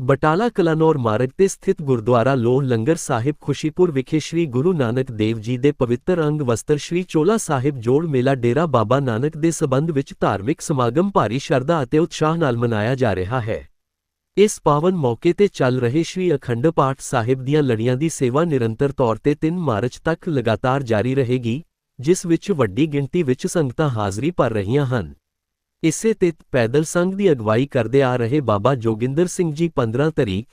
ਬਟਾਲਾ ਕਲਾਨੌਰ ਮਾਰਗ ਤੇ ਸਥਿਤ ਗੁਰਦੁਆਰਾ ਲੋਹ ਲੰਗਰ ਸਾਹਿਬ ਖੁਸ਼ੀਪੁਰ ਵਿਖੇ ਸ੍ਰੀ ਗੁਰੂ ਨਾਨਕ ਦੇਵ ਜੀ ਦੇ ਪਵਿੱਤਰ ਅੰਗ ਵਸਤਰ ਸ੍ਰੀ ਚੋਲਾ ਸਾਹਿਬ ਜੋੜ ਮੇਲਾ ਡੇਰਾ ਬਾਬਾ ਨਾਨਕ ਦੇ ਸਬੰਧ ਵਿੱਚ ਧਾਰਮਿਕ ਸਮਾਗਮ ਭਾਰੀ ਸ਼ਰਧਾ ਅਤੇ ਉਤਸ਼ਾਹ ਨਾਲ ਮਨਾਇਆ ਜਾ ਰਿਹਾ ਹੈ। ਇਸ ਪਾਵਨ ਮੌਕੇ ਤੇ ਚੱਲ ਰਹੇ ਸ੍ਰੀ ਅਖੰਡ ਪਾਠ ਸਾਹਿਬ ਦੀਆਂ ਲੜੀਆਂ ਦੀ ਸੇਵਾ ਨਿਰੰਤਰ ਤੌਰ ਤੇ 3 ਮਾਰਚ ਤੱਕ ਲਗਾਤਾਰ ਜਾਰੀ ਰਹੇਗੀ, ਜਿਸ ਵਿੱਚ ਵੱਡੀ ਗਿਣਤੀ ਵਿੱਚ ਸੰਗਤਾਂ ਹਾਜ਼ਰੀ ਭਰ ਰਹੀਆਂ ਹਨ। ਇਸੇ ਤਿਤ ਪੈਦਲ ਸੰਘ ਦੀ ਅਗਵਾਈ ਕਰਦੇ ਆ ਰਹੇ ਬਾਬਾ ਜੋਗਿੰਦਰ ਸਿੰਘ ਜੀ 15 ਤਰੀਕ,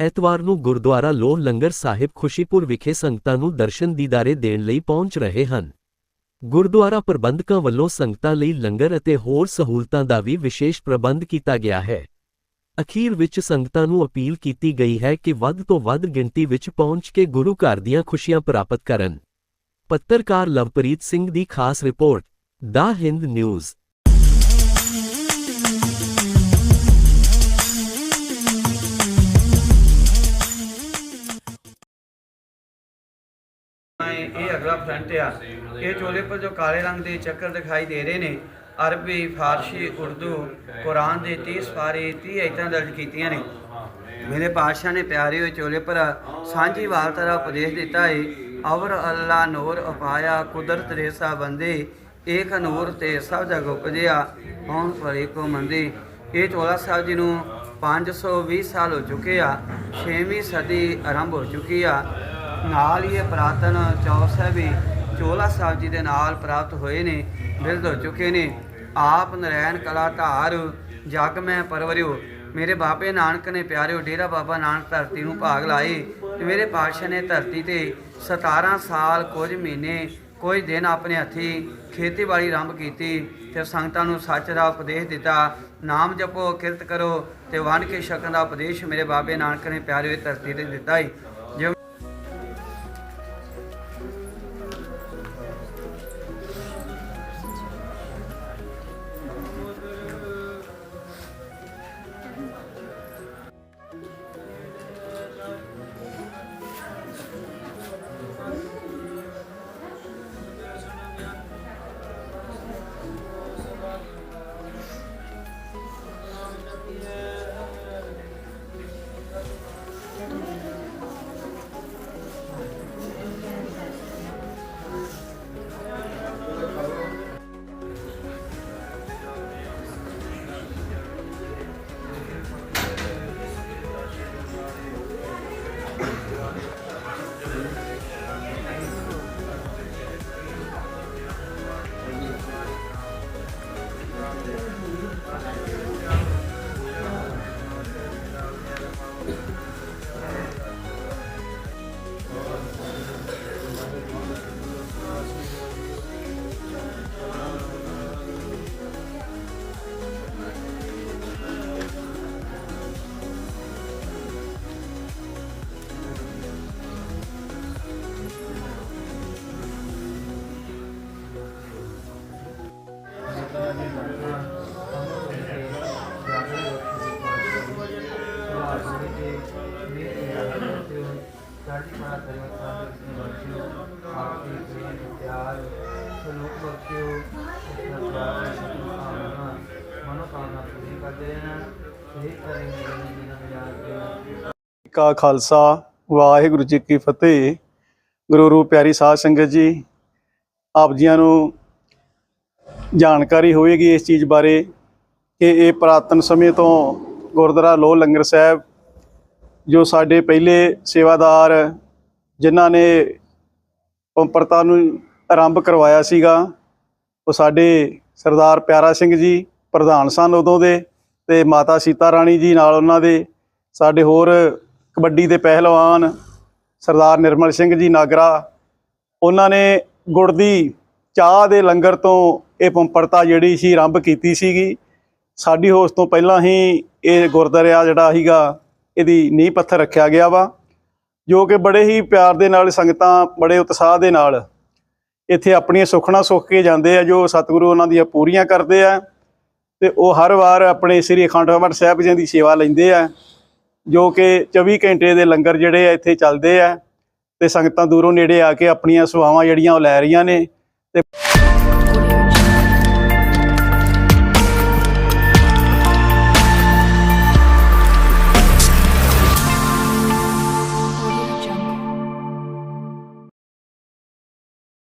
ਐਤਵਾਰ ਨੂੰ ਗੁਰਦੁਆਰਾ ਲੋਹ ਲੰਗਰ ਸਾਹਿਬ ਖੁਸ਼ੀਪੁਰ ਵਿਖੇ ਸੰਗਤਾਂ ਨੂੰ ਦਰਸ਼ਨ ਦੀਦਾਰੇ ਦੇਣ ਲਈ ਪਹੁੰਚ ਰਹੇ ਹਨ। ਗੁਰਦੁਆਰਾ ਪ੍ਰਬੰਧਕਾਂ ਵੱਲੋਂ ਸੰਗਤਾਂ ਲਈ ਲੰਗਰ ਅਤੇ ਹੋਰ ਸਹੂਲਤਾਂ ਦਾ ਵੀ ਵਿਸ਼ੇਸ਼ ਪ੍ਰਬੰਧ ਕੀਤਾ ਗਿਆ ਹੈ। ਅਖੀਰ ਵਿੱਚ ਸੰਗਤਾਂ ਨੂੰ ਅਪੀਲ ਕੀਤੀ ਗਈ ਹੈ ਕਿ ਵੱਧ ਤੋਂ ਵੱਧ ਗਿਣਤੀ ਵਿੱਚ ਪਹੁੰਚ ਕੇ ਗੁਰੂ ਘਰ ਦੀਆਂ ਖੁਸ਼ੀਆਂ ਪ੍ਰਾਪਤ ਕਰਨ। ਪੱਤਰਕਾਰ ਲਵਪ੍ਰੀਤ ਸਿੰਘ ਦੀ ਖਾਸ ਰਿਪੋਰਟ, ਦਾ ਹਿੰਦ ਨਿਊਜ਼। ਅਗਲਾ ਫਰੰਟ ਆ। ਇਹ ਚੋਲੇ ਪਰ ਜੋ ਕਾਲੇ ਰੰਗ ਦੇ ਚੱਕਰ ਦਿਖਾਈ ਦੇ ਰਹੇ ਨੇ, ਅਰਬੀ, ਫਾਰਸੀ, ਉਰਦੂ, ਕੁਰਾਨ ਦੇ 30 ਸਫਾਰੇ 30 ਆਇਤਾਂ ਦਰਜ ਕੀਤੀਆਂ ਨੇ। ਮੇਰੇ ਪਾਤਸ਼ਾਹ ਨੇ ਪਿਆਰੇ ਹੋਏ ਚੋਲੇ ਪਰ ਸਾਂਝੀ ਵਾਰਤਾ ਦਾ ਉਪਦੇਸ਼ ਦਿੱਤਾ ਹੈ ਅਵਰ ਅੱਲਾ ਨੂਰ ਅਪਾਇਆ, ਕੁਦਰਤ ਰੇਸਾ ਬੰਦੇ, ਏਕ ਨੂਰ ਤੇ ਸਭ ਜਗ ਉਪਜਿਆ ਕੌਣ ਭਲੇ ਕੋ ਮੰਦੇ। ਇਹ ਚੋਲਾ ਸਾਹਿਬ ਜੀ ਨੂੰ 520 ਸਾਲ ਹੋ ਚੁੱਕੇ ਆ 6ਵੀਂ ਸਦੀ ਆਰੰਭ ਹੋ ਚੁੱਕੀ ਆ। ਨਾਲ ਹੀ ਇਹ ਪ੍ਰਾਤਨ ਚੌਕ ਵੀ ਚੋਲਾ ਸਾਹਿਬ ਜੀ ਦੇ ਨਾਲ ਪ੍ਰਾਪਤ ਹੋਏ ਨੇ, ਬਿਰਧ ਹੋ ਚੁੱਕੇ ਨੇ। ਆਪ ਨਰੈਣ ਕਲਾ ਧਾਰ ਜਗ ਮੈਂ ਪਰਵਰਿਓ। ਮੇਰੇ ਬਾਪੇ ਨਾਨਕ ਨੇ ਪਿਆਰਿਓ, ਡੇਰਾ ਬਾਬਾ ਨਾਨਕ ਧਰਤੀ ਨੂੰ ਭਾਗ ਲਾਏ ਤੇ ਮੇਰੇ ਪਾਤਸ਼ਾਹ ਨੇ ਧਰਤੀ ਤੇ 17 ਸਾਲ ਕੁਝ ਮਹੀਨੇ, ਕੋਈ ਦਿਨ ਆਪਣੇ ਹੱਥੀ ਖੇਤੀਬਾੜੀ ਆਰੰਭ ਕੀਤੀ ਤੇ ਸੰਗਤਾਂ ਨੂੰ ਸੱਚ ਦਾ ਉਪਦੇਸ਼ ਦਿੱਤਾ। ਨਾਮ ਜਪੋ, ਕਿਰਤ ਕਰੋ ਤੇ ਵੰਡ ਕੇ ਛਕਣ ਦਾ ਉਪਦੇਸ਼ ਮੇਰੇ ਬਾਬੇ ਨਾਨਕ ਨੇ ਪਿਆਰਿਓ ਧਰਤੀ ਤੇ ਦਿੱਤਾ ਹੈ ਜਿਵੇਂ ਮਨੋਕਾਮਨਾ ਪੂਰੀ ਕਰਦੇ ਰਹਿਣਾ ਇਹ ਕਰੇ ਮੇਰੇ ਜੀਵਨ ਵਿਚਾਰ ਕਾ ਖਾਲਸਾ, ਵਾਹਿਗੁਰੂ ਜੀ ਕੀ ਫਤਿਹ। ਗੁਰੂ ਰੂਪ ਪਿਆਰੀ ਸਾਧ ਸੰਗਤ ਜੀ, ਆਪ ਜੀਆਂ ਨੂੰ ਜਾਣਕਾਰੀ ਹੋਵੇਗੀ ਇਸ ਚੀਜ਼ ਬਾਰੇ ਕਿ ਇਹ ਪ੍ਰਾਤਨ ਸਮੇਂ ਤੋਂ ਗੁਰਦੁਆਰਾ ਲੋਹ ਲੰਗਰ ਸਾਹਿਬ ਜੋ ਸਾਡੇ ਪਹਿਲੇ ਸੇਵਾਦਾਰ ਜਿਨ੍ਹਾਂ ਨੇ ਪੰਪਰਤਾ ਨੂੰ ਆਰੰਭ ਕਰਵਾਇਆ ਸੀਗਾ, ਉਹ ਸਾਡੇ ਸਰਦਾਰ ਪਿਆਰਾ ਸਿੰਘ ਜੀ, ਪ੍ਰਧਾਨ ਸਨ ਉਦੋਂ ਦੇ ਤੇ ਮਾਤਾ ਸੀਤਾ ਰਾਣੀ ਜੀ ਨਾਲ ਉਹਨਾਂ ਦੇ, ਸਾਡੇ ਹੋਰ ਕਬੱਡੀ ਦੇ ਪਹਿਲਵਾਨ ਸਰਦਾਰ ਨਿਰਮਲ ਸਿੰਘ ਜੀ ਨਾਗਰਾ, ਉਹਨਾਂ ਨੇ ਗੁੜ ਦੀ ਚਾਹ ਦੇ ਲੰਗਰ ਤੋਂ ਇਹ ਪੰਪਰਤਾ ਜਿਹੜੀ ਸੀ ਆਰੰਭ ਕੀਤੀ ਸੀਗੀ। ਸਾਡੀ ਹੋਸ ਤੋਂ ਪਹਿਲਾਂ ਹੀ ਇਹ ਗੁਰਦੁਆਰਾ ਜਿਹੜਾ ਸੀਗਾ ਇਹਦੀ ਨੀਂਹ ਪੱਥਰ ਰੱਖਿਆ ਗਿਆ ਵਾ, ਜੋ ਕਿ ਬੜੇ ਹੀ ਪਿਆਰ ਦੇ ਨਾਲ, ਸੰਗਤਾਂ ਬੜੇ ਉਤਸ਼ਾਹ ਦੇ ਨਾਲ ਇੱਥੇ ਆਪਣੀਆਂ ਸੁਖਣਾ ਸੁੱਖ ਕੇ ਜਾਂਦੇ ਆ, ਜੋ ਸਤਿਗੁਰੂ ਉਹਨਾਂ ਦੀਆਂ ਪੂਰੀਆਂ ਕਰਦੇ ਆ ਤੇ ਉਹ ਹਰ ਵਾਰ ਆਪਣੇ ਸ੍ਰੀ ਅਖੰਡ ਪਾਠ ਸਾਹਿਬ ਜੀ ਦੀ ਸੇਵਾ ਲੈਂਦੇ ਆ, ਜੋ ਕਿ 24 ਘੰਟੇ ਦੇ ਲੰਗਰ ਜਿਹੜੇ ਆ ਇੱਥੇ ਚੱਲਦੇ ਆ ਤੇ ਸੰਗਤਾਂ ਦੂਰੋਂ ਨੇੜੇ ਆ ਕੇ ਆਪਣੀਆਂ ਸੇਵਾਵਾਂ ਜਿਹੜੀਆਂ ਉਹ ਲੈ ਰਹੀਆਂ ਨੇ ਤੇ